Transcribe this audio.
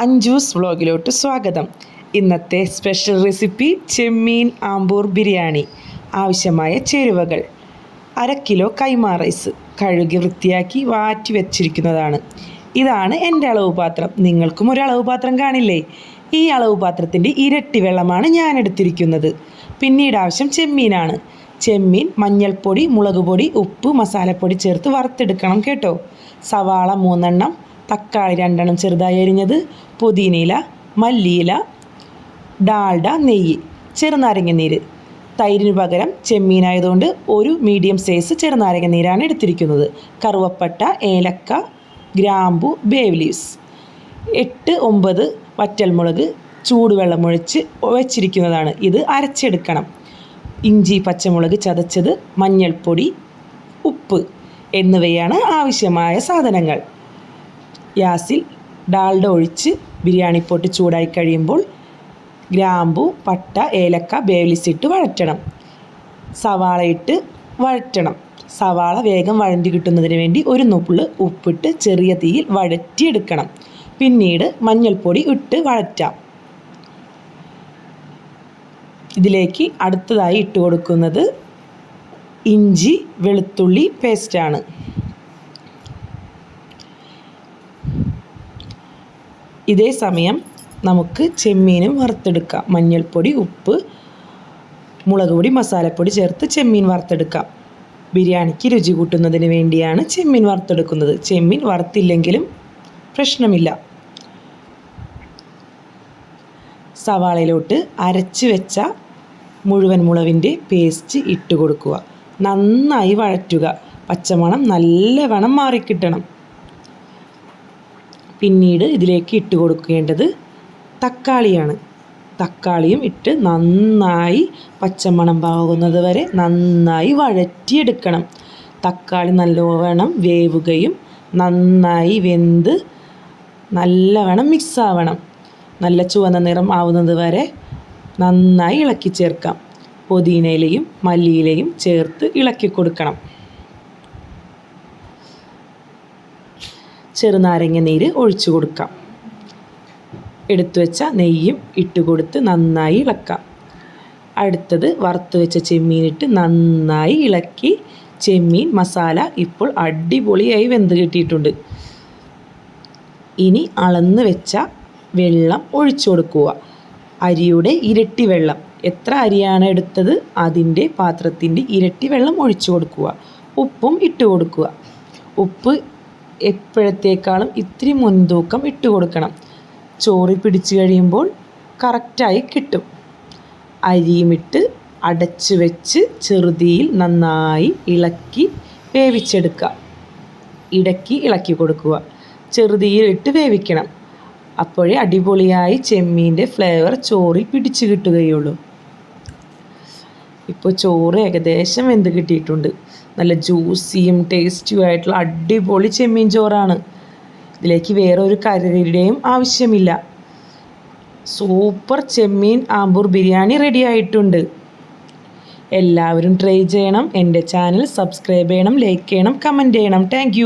അഞ്ജൂസ് വ്ളോഗിലോട്ട് സ്വാഗതം. ഇന്നത്തെ special recipe ചെമ്മീൻ ആമ്പൂർ ബിരിയാണി. ആവശ്യമായ ചേരുവകൾ. അര കിലോ കൈമാ റൈസ് കഴുകി വൃത്തിയാക്കി വാറ്റി വെച്ചിരിക്കുന്നതാണ്. ഇതാണ് എന്റെ അളവ് പാത്രം നിങ്ങൾക്കും ഒരു അളവ് പാത്രം കാണില്ലേ? ഈ അളവ് പാത്രത്തിന്റെ ഇരട്ടി വെള്ളമാണ് ഞാൻ എടുത്തിരിക്കുന്നത്. പിന്നീട് ആവശ്യം ചെമ്മീനാണ്. ചെമ്മീൻ മഞ്ഞൾപ്പൊടി മുളക് പൊടി ഉപ്പ് മസാലപ്പൊടി ചേർത്ത് വറുത്തെടുക്കണം കേട്ടോ. സവാള മൂന്നെണ്ണം തക്കാളി രണ്ടെണ്ണം ചെറുതായി അരിഞ്ഞത് പുതിനയില മല്ലിയില ഡാൾഡ നെയ്യ് ചെറുനാരങ്ങ നീര്. തൈരിന് പകരം ചെമ്മീനായതുകൊണ്ട് ഒരു മീഡിയം സൈസ് ചെറുനാരങ്ങ നീരാണ് എടുത്തിരിക്കുന്നത്. കറുവപ്പട്ട ഏലക്ക ഗ്രാമ്പു ബേവ് ലീവ്സ്. എട്ട് ഒമ്പത് വറ്റൽമുളക് ചൂടുവെള്ളം ഒഴിച്ച് വെച്ചിരിക്കുന്നതാണ്. ഇത് അരച്ചെടുക്കണം. ഇഞ്ചി പച്ചമുളക് ചതച്ചത് മഞ്ഞൾപ്പൊടി ഉപ്പ് എന്നിവയാണ് ആവശ്യമായ സാധനങ്ങൾ. ഗ്യാസിൽ ഡാൽഡ ഒഴിച്ച് ബിരിയാണി പൊട്ട് ചൂടായി കഴിയുമ്പോൾ ഗ്രാമ്പു പട്ട ഏലക്ക ബേവലിസ് ഇട്ട് വഴറ്റണം. സവാള ഇട്ട് വഴറ്റണം. സവാള വേഗം വഴണ്ടി കിട്ടുന്നതിന് വേണ്ടി ഒരു നുപ്പിൾ ഉപ്പിട്ട് ചെറിയ തീയിൽ വഴറ്റിയെടുക്കണം. പിന്നീട് മഞ്ഞൾപ്പൊടി ഇട്ട് വഴറ്റാം. ഇതിലേക്ക് അടുത്തതായി ഇട്ട് കൊടുക്കുന്നത് ഇഞ്ചി വെളുത്തുള്ളി പേസ്റ്റാണ് ഇതേ സമയം നമുക്ക് ചെമ്മീനും വറുത്തെടുക്കാം. മഞ്ഞൾപ്പൊടി ഉപ്പ് മുളക് പൊടി മസാലപ്പൊടി ചേർത്ത് ചെമ്മീൻ വറുത്തെടുക്കാം. ബിരിയാണിക്ക് രുചി കൂട്ടുന്നതിന് വേണ്ടിയാണ് ചെമ്മീൻ വറുത്തെടുക്കുന്നത്. ചെമ്മീൻ വറുത്തില്ലെങ്കിലും പ്രശ്നമില്ല. സവാളയിലോട്ട് അരച്ച് വെച്ച മുഴുവൻ മുളവിന്റെ പേസ്റ്റ് ഇട്ട് കൊടുക്കുക. നന്നായി വഴറ്റുക. പച്ചമണം നല്ലവണ്ണം മാറിക്കിട്ടണം. പിന്നീട് ഇതിലേക്ക് ഇട്ട് കൊടുക്കേണ്ടത് തക്കാളിയാണ്. തക്കാളിയും ഇട്ട് നന്നായി പച്ചമണം പാകുന്നത് വരെ നന്നായി വഴറ്റിയെടുക്കണം. തക്കാളി നല്ലവണ്ണം വേവുകയും നന്നായി വെന്ത് നല്ലവണ്ണം മിക്സാവണം. നല്ല ചുവന്ന നിറം ആവുന്നത് വരെ നന്നായി ഇളക്കി ചേർക്കാം. പുതിനയിലയും മല്ലിയിലയും ചേർത്ത് ഇളക്കി കൊടുക്കണം. ചെറുനാരങ്ങ നീര് ഒഴിച്ചു കൊടുക്കാം. എടുത്തു വെച്ച നെയ്യും ഇട്ട് കൊടുത്ത് നന്നായി ഇളക്കാം. അടുത്തത് വറുത്ത് വെച്ച ചെമ്മീനിട്ട് നന്നായി ഇളക്കി. ചെമ്മീൻ മസാല ഇപ്പോൾ അടിപൊളിയായി വെന്ത് കിട്ടിയിട്ടുണ്ട്. ഇനി അളന്ന് വെച്ച വെള്ളം ഒഴിച്ചു കൊടുക്കുക. അരിയുടെ ഇരട്ടി വെള്ളം. എത്ര അരിയാണ് എടുത്തത്? അതിന്റെ പാത്രത്തിന്റെ ഇരട്ടി വെള്ളം ഒഴിച്ചു കൊടുക്കുക. ഉപ്പും ഇട്ട് കൊടുക്കുക. ഉപ്പ് എപ്പോഴത്തേക്കാളും ഇത്തിരി മുൻതൂക്കം ഇട്ട് കൊടുക്കണം ചോറി പിടിച്ചു കഴിയുമ്പോൾ കറക്റ്റായി കിട്ടും. അരിയുമിട്ട് അടച്ച് വെച്ച് ചെറുതിയിൽ നന്നായി ഇളക്കി വേവിച്ചെടുക്കുക. ഇടയ്ക്ക് ഇളക്കി കൊടുക്കുക. ചെറുതിയിൽ ഇട്ട് വേവിക്കണം. അപ്പോഴേ അടിപൊളിയായി ചെമ്മീന്റെ ഫ്ലേവർ ചോറിൽ പിടിച്ചു കിട്ടുകയുള്ളൂ. ഇപ്പോൾ ചോറ് ഏകദേശം വെന്ത് കിട്ടിയിട്ടുണ്ട്. നല്ല ജ്യൂസിയും ടേസ്റ്റിയും ആയിട്ടുള്ള അടിപൊളി ചെമ്മീൻ ചോറാണ്. ഇതിലേക്ക് വേറെ ഒരു ആവശ്യമില്ല. സൂപ്പർ ചെമ്മീൻ ആമ്പൂർ ബിരിയാണി റെഡി ആയിട്ടുണ്ട്. എല്ലാവരും ട്രൈ ചെയ്യണം. എന്റെ ചാനൽ സബ്സ്ക്രൈബ് ചെയ്യണം ലൈക്ക് ചെയ്യണം കമന്റ് ചെയ്യണം. താങ്ക്